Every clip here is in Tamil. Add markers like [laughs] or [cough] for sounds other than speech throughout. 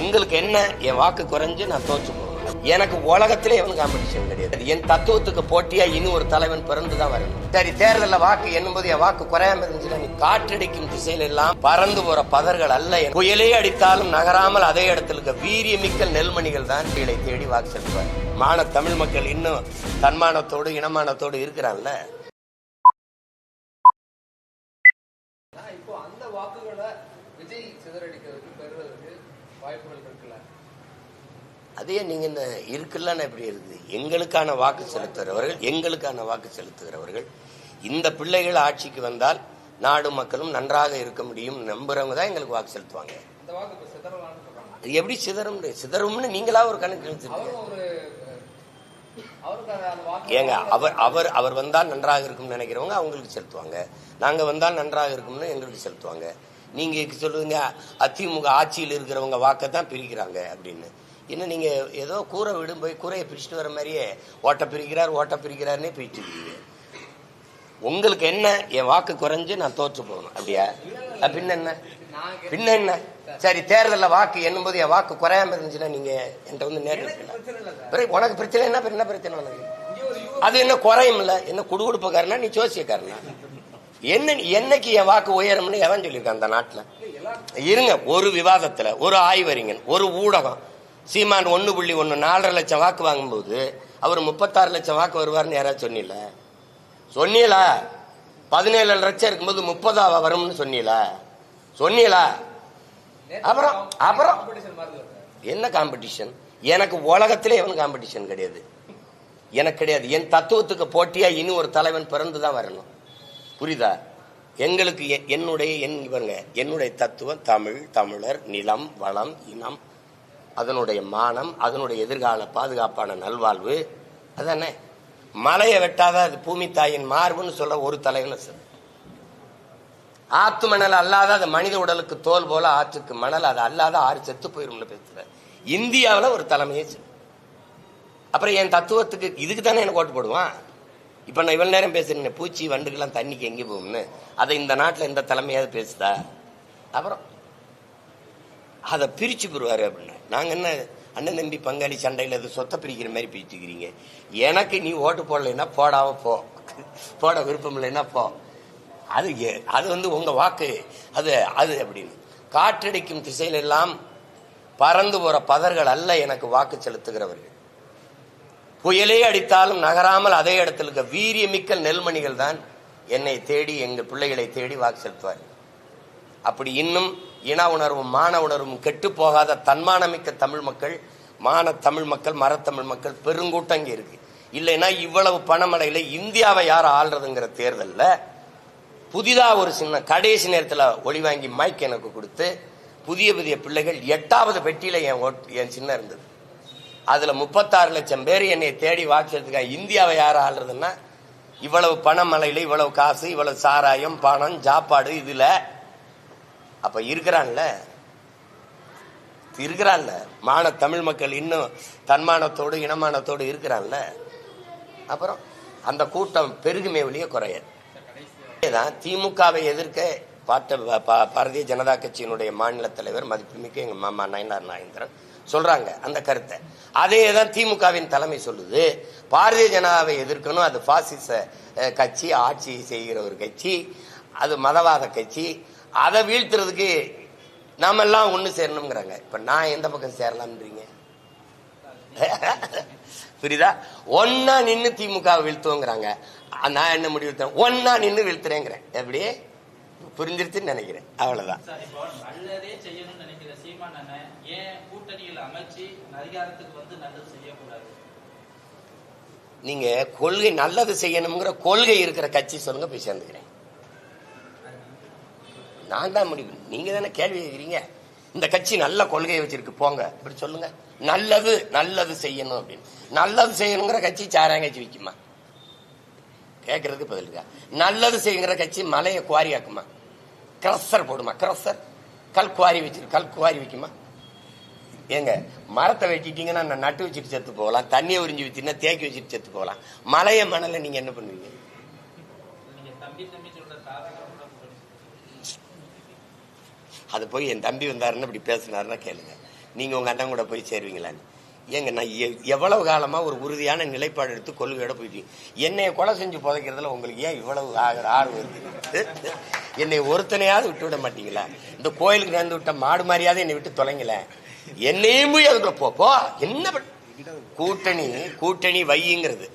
உங்களுக்கு என்ன என் வாக்கு குறைஞ்சு நான் தோற்று போவேன். எனக்கு உலகத்திலே எவனும் காம்படிஷன் கிடையாது. என் தத்துவத்துக்கு போட்டியா இன்னும் ஒரு தலைவன் பிறந்து தான் வரணும். சரி தேர்தலில் வாக்கு என்னும்போது என் வாக்கு குறையாம இருந்துச்சுன்னா நீ காற்றடிக்கும் திசையில எல்லாம் பறந்து போற பதர்கள் அல்ல என். புயலே அடித்தாலும் நகராமல் அதே இடத்துல இருக்க வீரியமிக்க நெல்மணிகள் தான் கீழே தேடி வாக்கு செலுத்துவார். மான தமிழ் மக்கள் இன்னும் தன்மானத்தோடு இனமானத்தோடு இருக்கிறான்ல இப்போ அந்த வாக்குகளை விஜய் சிதறடிக்கிறதுக்கு பெறுவதற்கு வாய்ப்புகள் இருக்குல்ல? அதே நீங்க இந்த இருக்குல்லன்னு எப்படி இருக்குது? எங்களுக்கான வாக்கு செலுத்துகிறவர்கள் எங்களுக்கான வாக்கு செலுத்துகிறவர்கள் இந்த பிள்ளைகள் ஆட்சிக்கு வந்தால் நாடு மக்களும் நன்றாக இருக்க முடியும் நம்புறவங்க தான் எங்களுக்கு வாக்கு செலுத்துவாங்க. அது எப்படி சிதறும்? சிதறும்னு நீங்களா ஒரு கணக்கு வாக்கு ஏங்க அவர் அவர் அவர் வந்தால் நன்றாக இருக்கும்னு நினைக்கிறவங்க அவங்களுக்கு செலுத்துவாங்க. நாங்க வந்தால் நன்றாக இருக்கும்னு எங்களுக்கு செலுத்துவாங்க. நீங்க சொல்லுவீங்க அதிமுக ஆட்சியில் இருக்கிறவங்க வாக்கை தான் பிரிக்கிறாங்க அப்படின்னு. இன்னும் நீங்க ஏதோ கூரை விடும் போய் கூரையை பிரிச்சுட்டு வர மாதிரியே ஓட்ட பிரிக்கிறார் ஓட்ட பிரிக்கிறாருன்னே பிரிச்சு இருக்கீங்க. உங்களுக்கு என்ன? என் வாக்கு குறைஞ்சு நான் தோற்று போகணும். அப்படியா? பின்ன என்ன? பின்ன என்ன? சரி தேர்தல்ல வாக்கு எண்ணும்போது என் வாக்கு குறையாம இருந்துச்சுன்னா நீங்க என்கிட்ட வந்து நேரில் இருக்கலாம் உனக்கு பிரச்சனை என்ன? என்ன பிரச்சனை உனக்கு? அது என்ன குறையும் இல்ல என்ன குடுகுடுப்புக்காரனா? நீ ஜோசியக்காரனா? என்ன என்னைக்கு என் வாக்கு உயரும்னு எவன் சொல்லியிருக்கான் அந்த நாட்டில்? இருங்க ஒரு விவாதத்தில் ஒரு ஆய்வறிஞன் ஒரு ஊடகம். சீமான் ஒன்று புள்ளி ஒன்று நாலரை லட்சம் வாக்கு வாங்கும்போது அவர் முப்பத்தாறு லட்சம் வாக்கு வருவார்னு யாராவது சொன்னில சொன்னீல பதினேழு லட்சம் இருக்கும்போது முப்பதாவா வரும்னு சொன்னீல சொன்னீலா அப்புறம் அப்புறம். என்ன காம்படிஷன் எனக்கு உலகத்திலே எவன் காம்படிஷன் கிடையாது. எனக்கு கிடையாது. என் தத்துவத்துக்கு போட்டியா இனி ஒரு தலைவன் பிறந்து தான் வரணும். புரியுதா எங்களுக்கு என்னுடைய என் இவங்க என்னுடைய தத்துவம் தமிழ் தமிழர் நிலம் வளம் இனம் அதனுடைய மானம் அதனுடைய எதிர்கால பாதுகாப்பான நல்வாழ்வு அதானே? மலையை வெட்டாத அது பூமி தாயின் மார்புன்னு சொல்ல ஒரு தலைவன் சார் ஆத்து மணல் அல்லாத அது மனித உடலுக்கு தோல் போல ஆற்றுக்கு மணல் அது அல்லாத ஆறு செத்து போயிரும்னு பேசுற இந்தியாவில் ஒரு தலைமையே சார் அப்புறம் என் தத்துவத்துக்கு இதுக்கு தானே எனக்கு ஓட்டு போடுவான்? இப்ப நான் இவ்வளவு நேரம் பேசுறேன் பூச்சி வண்டுக்கெல்லாம் தண்ணிக்கு எங்கே போகும்னு. அதை இந்த நாட்டில் இந்த தலைமையாவது பேசுதா? அப்புறம் அதை பிரிச்சு போடுவாரு அப்படின்னு. நாங்க என்ன அண்ணன் தம்பி பங்காளி சண்டையில் அது சொத்தை பிரிக்கிற மாதிரி பிரிச்சுக்கிறீங்க எனக்கு நீ ஓட்டு போடலைன்னா போடாம போ. போட விருப்பம் இல்லைன்னா போ. அது எ- அது வந்து உங்க வாக்கு. அது அது அப்படின்னு. காற்றடிக்கும் திசையில எல்லாம் பறந்து போற பதர்கள் அல்ல எனக்கு வாக்கு செலுத்துகிறவர்கள். புயலே அடித்தாலும் நகராமல் அதே இடத்தில் இருக்க வீரியமிக்க நெல்மணிகள் தான் என்னை தேடி எங்கள் பிள்ளைகளை தேடி வாக்கு செலுத்துவார். அப்படி இன்னும் இன உணர்வும் மான உணர்வும் கெட்டு போகாத தன்மானமிக்க தமிழ் மக்கள் மான தமிழ் மக்கள் மரத்தமிழ் மக்கள் பெருங்கூட்டம் இங்க இருக்கு. இல்லைன்னா இவ்வளவு பணமடையில இந்தியாவை யார் ஆள்றதுங்கிற தேர்தலில் புதிதா ஒரு சின்ன கடைசி நேரத்தில் ஒளி வாங்கி மைக் எனக்கு கொடுத்து புதிய புதிய பிள்ளைகள் எட்டாவது பெட்டியில என் ஓட் என் சின்ன இருந்தது. அதுல முப்பத்தாறு லட்சம் பேர் என்னை தேடி வாக்களித்துக்காங்க இந்தியாவை யார் ஆள்றதுன்னா இவ்வளவு பணமலையில இவ்வளவு காசு இவ்வளவு சாராயம் பணம் சாப்பாடு இதுல. அப்ப இருக்கிறான்ல? இருக்கிறான்ல. மான தமிழ் மக்கள் இன்னும் தன்மானத்தோடு இனமானத்தோடு இருக்கிறான்ல? அப்புறம் அந்த கூட்டம் பெருகுமே ஒழிய குறையாது தான் திமுகவை எதிர்க்க பாட்ட பாரதிய ஜனதா கட்சியினுடைய மாநில தலைவர் மதிப்புமிக்க எங்க மாமா நயனார் நாகேந்திரன் சொல்றாங்க அந்த கருத்தை. அதே தான் திமுகவின் தலைமை சொல்லுது. பாரதிய ஜனதாவை எதிர்க்கணும். அது பாசிச கட்சி ஆட்சி செய்கிற ஒரு கட்சி. அது மதவாத கட்சி. அதை வீழ்த்துறதுக்கு நாம எல்லாம் ஒன்று சேரணுங்கிறாங்க இப்ப நான் எந்த பக்கம் சேரலாம்ன்றீங்க? [laughs] புரியுதா? ஒன்னா நின்று திமுக வீழ்த்துவோங்கிறாங்க. நான் என்ன முடிவு ஒன்னா நின்று வீழ்த்துறேங்கிறேன். எப்படி? புரிஞ்சிருச்சுன்னு நினைக்கிறேன். அவ்வளவுதான். நீங்க கொள்கை நல்லது செய்யணுங்கிற கொள்கை இருக்கிற கட்சி சொல்லுங்க போய் சேர்ந்துக்கிறேன். நான் தான் முடிவு. நீங்க தானே கேள்வி கேட்கிறீங்க. இந்த கட்சி நல்ல கொள்கையை வச்சிருக்கு போங்க. இப்படி சொல்லுங்க. நல்லது நல்லது செய்யணும் அப்படின்னு. நல்லது செய்யணுங்கிற கட்சி சாராயம் கட்சி விக்குமா? கேட்கறதுக்கு பதில் இருக்கா நல்லது செய்யுங்கிற கட்சி மலையை குவாரியாக்குமா கிரஸ்ஸர் போடுமா கிரஸ்ஸர் கல் குவாரி வச்சிரு கல் குவாரி வைக்குமா? ஏங்க மரத்தை வெட்டிட்டீங்கன்னா நான் நட்டு வச்சுட்டு செத்து போகலாம் தண்ணியை உறிஞ்சி வச்சுன்னா தேக்கி வச்சுட்டு செத்து போகலாம். மலைய மணல நீங்க என்ன பண்ணுவீங்க? அது போய் என் தம்பி வந்தாருன்னு இப்படி பேசினாருன்னா கேளுங்க. நீங்க உங்க அண்ணன் கூட போய் சேருவீங்களான்னு. ஏங்க நான் எ- எவ்வளவு காலமா ஒரு உறுதியான நிலைப்பாடு எடுத்து கொள்கையோட போயிட்டீங்க? என்னை கொலை செஞ்சு புதைக்கிறதுல உங்களுக்கு ஏன் இவ்வளவு ஆகிற ஆர்வம் இருக்கு? [laughs] என்னை ஒருத்தனையாவது விட்டு விட மாட்டீங்களா? இந்த கோயிலுக்கு நேர்ந்து விட்ட மாடு மாதிரியாவது என்னை விட்டு தொலைங்கல என்னையும் போய் அதுக்குள்ள போ போ. என்ன கூட்டணி கூட்டணி வையுங்கிறது.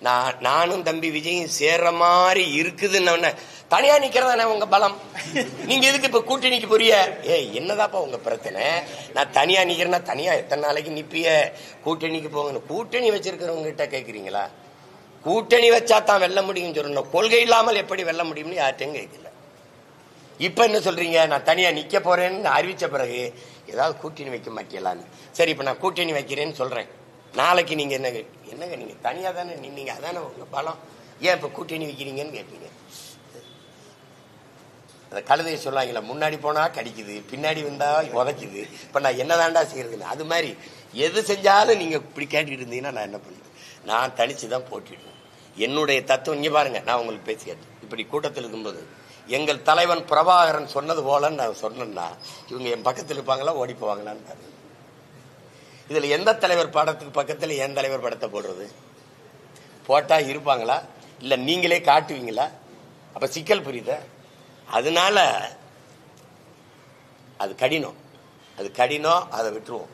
நான் நானும் தம்பி விஜயும் சேர்ற மாதிரி இருக்குதுன்னு தனியா நிக்கிறதானே உங்க பலம்? நீங்க எதுக்கு இப்ப கூட்டணிக்கு புரிய ஏய் என்னதாப்பா உங்க பிரச்சனை? நான் தனியா நிக்கிறேன்னா தனியா எத்தனை நாளைக்கு நிப்பிய? கூட்டணிக்கு போங்கன்னு. கூட்டணி வச்சிருக்கிறவங்க கிட்ட கேக்குறீங்களா? கூட்டணி வச்சா தான் வெல்ல முடியும்னு சொல்லணும். கொள்கை இல்லாமல் எப்படி வெல்ல முடியும்னு யார்ட்டையும் கேட்கல இப்ப என்ன சொல்றீங்க? நான் தனியா நிக்க போறேன்னு அறிவிச்ச பிறகு ஏதாவது கூட்டணி வைக்க மாட்டீங்களான்னு. சரி இப்ப நான் கூட்டணி வைக்கிறேன்னு சொல்றேன். நாளைக்கு நீங்க என்ன என்னங்க நீங்க தனியா தானே நின்னீங்க? அதானே உங்க பலம். ஏன் இப்ப கூட்டணி வைக்கிறீங்கன்னு கேட்பீங்க அந்த கழுதையை சொல்லுவாங்களே முன்னாடி போனா கடிக்குது பின்னாடி வந்தா உதைக்குது. இப்ப நான் என்னதான்டா செய்யறதுன்னு. அது மாதிரி எது செஞ்சாலும் நீங்க இப்படி கேட்டுட்டு இருந்தீங்கன்னா நான் என்ன பண்ணுவேன்? நான் தனிச்சு தான் போட்டிடுவேன். என்னுடைய தத்துவம் இங்க பாருங்க நான் உங்களுக்கு பேசியாச்சு இப்படி கூட்டத்தில் இருக்கும்போது எங்கள் தலைவன் பிரபாகரன் சொன்னது போலன்னு நான் சொன்னேன்னா இவங்க என் பக்கத்தில் இருப்பாங்களா ஓடி போவாங்களான்னு பாருங்க. இதுல எந்த தலைவர் படத்துக்கு பக்கத்தில் என் தலைவர் படத்தை போடுறது? போட்டா இருப்பாங்களா? இல்ல நீங்களே காட்டுவீங்களா? அப்ப சிக்கல் புரியுதா? அதனால அது கடினம். அது கடினம் அதை விட்டுருவோம்.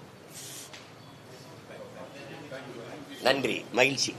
நன்றி. மகிழ்ச்சி.